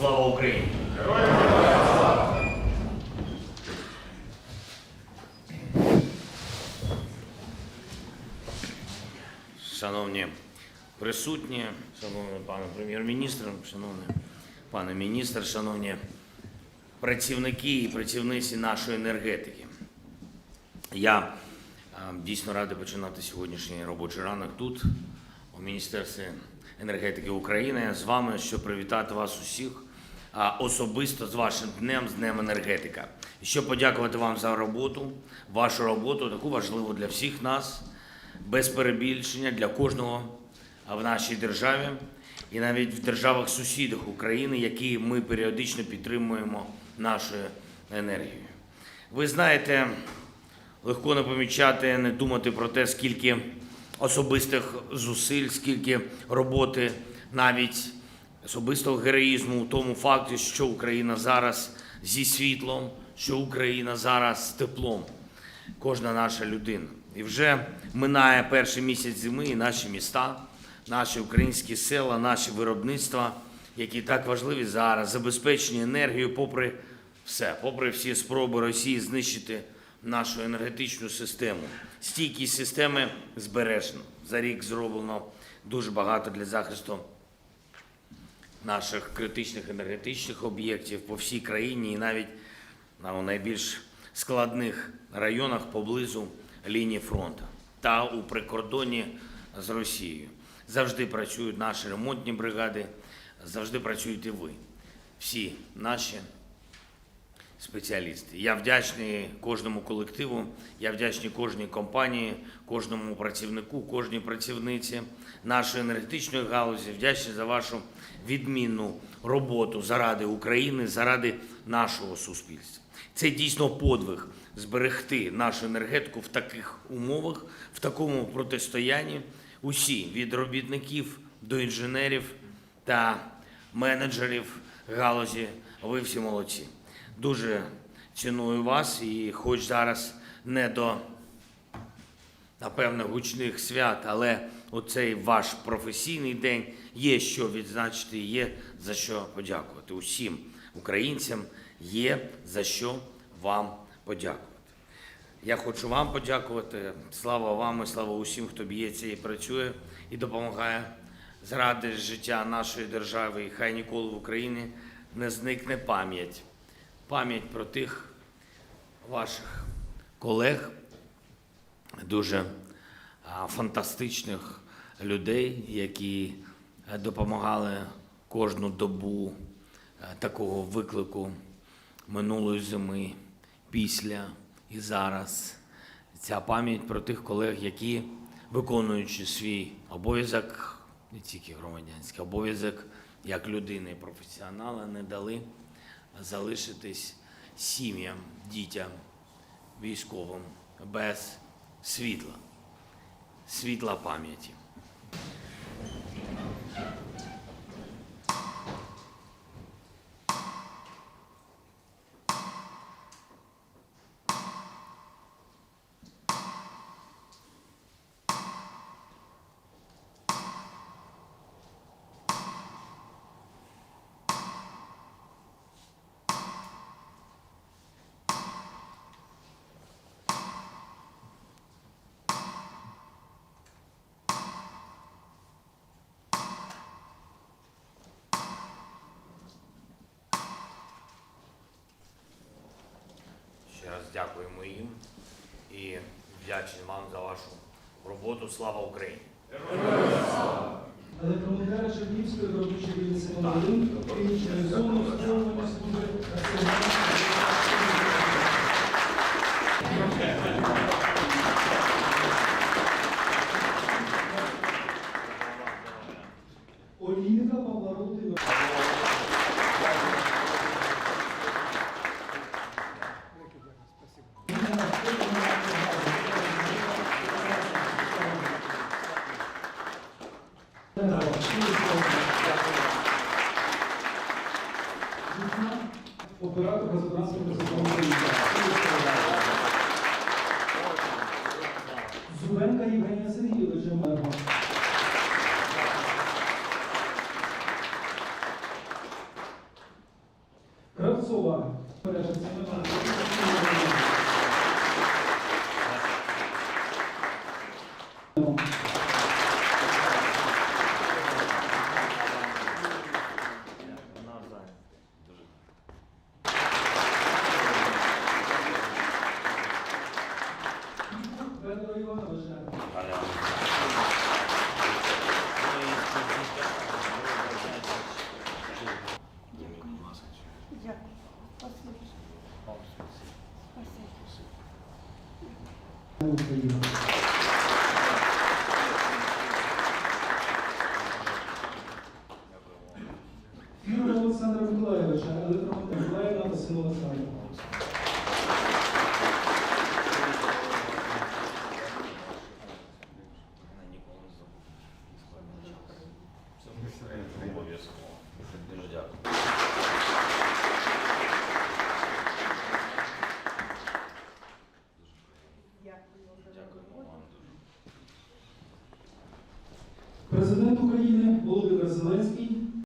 Слава Україні! Шановні присутні, шановний пане прем'єр-міністр, шановний пане міністр, шановні працівники і працівниці нашої енергетики. Я е, дійсно радий починати сьогоднішній робочий ранок тут, у Міністерстві енергетики України, з вами, щоб привітати вас усіх особисто з вашим днем, з Днем енергетика. І щоб подякувати вам за роботу, вашу роботу, таку важливу для всіх нас, без перебільшення для кожного в нашій державі і навіть в державах-сусідах України, які ми періодично підтримуємо нашою енергією. Ви знаєте, легко не помічати, не думати про те, скільки особистих зусиль, скільки роботи, навіть особистого героїзму у тому факті, що Україна зараз зі світлом, що Україна зараз з теплом. Кожна наша людина. І вже минає перший місяць зими, і наші міста, наші українські села, наші виробництва, які так важливі зараз, забезпечені енергією, попри все, попри всі спроби Росії знищити нашу енергетичну систему. Стійкість системи збережено. За рік зроблено дуже багато для захисту наших критичних енергетичних об'єктів по всій країні і навіть на у найбільш складних районах поблизу лінії фронту та у прикордоні з Росією. Завжди працюють наші ремонтні бригади, завжди працюєте ви, всі наші спеціалісти. Я вдячний кожному колективу, я вдячний кожній компанії, кожному працівнику, кожній працівниці нашої енергетичної галузі. Вдячний за вашу відмінну роботу заради України, заради нашого суспільства. Це дійсно подвиг зберегти нашу енергетику в таких умовах, в такому протистоянні. Усі від робітників до інженерів та менеджерів галузі. Ви всі молодці. Дуже ціную вас і хоч зараз не до напевно гучних свят, але оцей ваш професійний день є що відзначити, є за що подякувати. Усім українцям є за що вам подякувати. Я хочу вам подякувати. Слава вам і слава усім, хто б'ється і працює і допомагає заради життя нашої держави. І хай ніколи в Україні не зникне пам'ять. Пам'ять про тих ваших колег, дуже фантастичних людей, які допомагали кожну добу такого виклику минулої зими, після і зараз. Ця пам'ять про тих колег, які, виконуючи свій обов'язок, не тільки громадянський обов'язок як людини і професіонала, не дали залишитись сім'ям, дітям, військовим без світла, світла пам'яті. Ще раз дякуємо їм і вдячний вам за вашу роботу. Слава Україні! Електромонтера Чернівської робочої вулиці номер 1 зону служби оператор Господарського працівного Зубенка Євгенія Сергійовича Мерва. Кравцова. Пережився. Україна. Юрія